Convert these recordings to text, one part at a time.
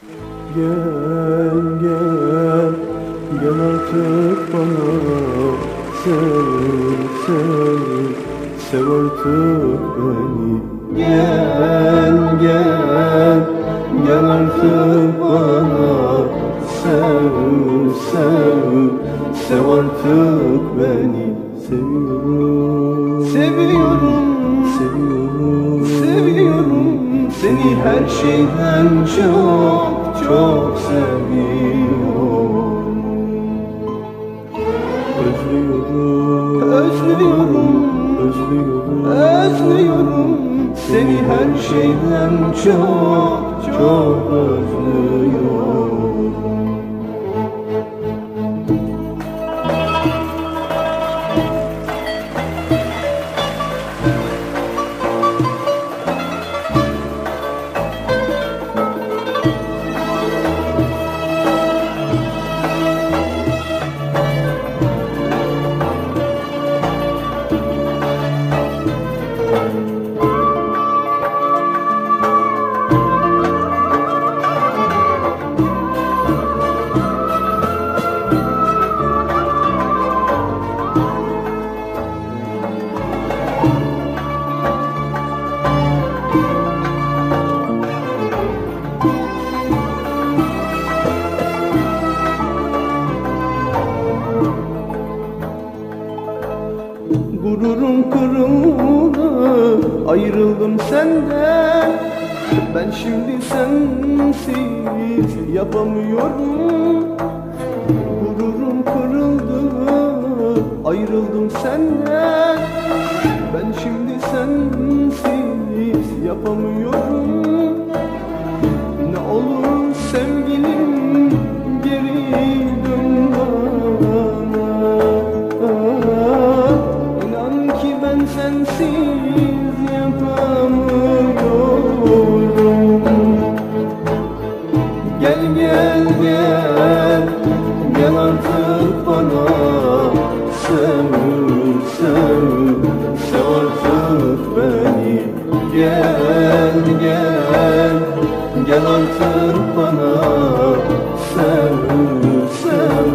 Gel gel gel artık bana Sev sev sev artık beni. Gel gel gel artık bana Sev sev sev artık beni. Seviyorum Seviyorum, Seviyorum seviyorum Seni her şeyden çok çok seviyorum. Özlüyorum Özlüyorum, Özlüyorum. Özlüyorum. Seni her şeyden çok çok özlüyorum Gururum kırıldı Ayrıldım senden. Ben şimdi sensiz yapamıyorum. Gururum kırıldı Ayrıldım senden. Ben şimdi sensiz yapamıyorum Gel gel artık bana. Sev sev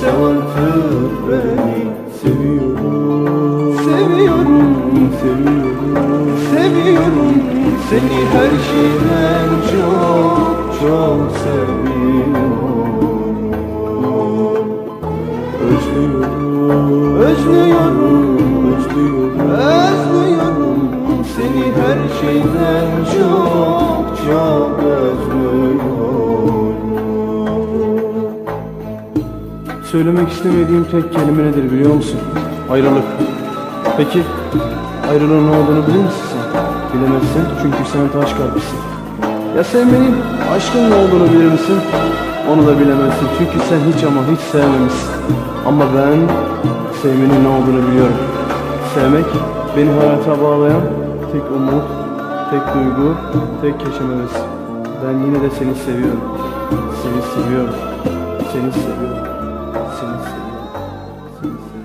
Sev artık beni Seviyorum Seviyorum Seviyorum Seviyorum. Seni her şeyden çok çok seviyorum. Özlüyorum Seni her şeyden çok çok özlüyorum Söylemek istemediğim tek kelime nedir biliyor musun? Ayrılık. Peki ayrılığın ne olduğunu bilir misin sen? Bilemezsin çünkü sen taş kalplisin. Ya sevmenin aşkın ne olduğunu bilir misin? Onu da bilemezsin çünkü sen hiç ama hiç sevmemişsin. Ama ben sevmenin ne olduğunu biliyorum. Sevmek beni hayata bağlayan tek umut, tek duygu, tek yaşamımız. Ben yine de seni seviyorum. Seni seviyorum. Seni seviyorum. Seni seviyorum. Seni seviyorum.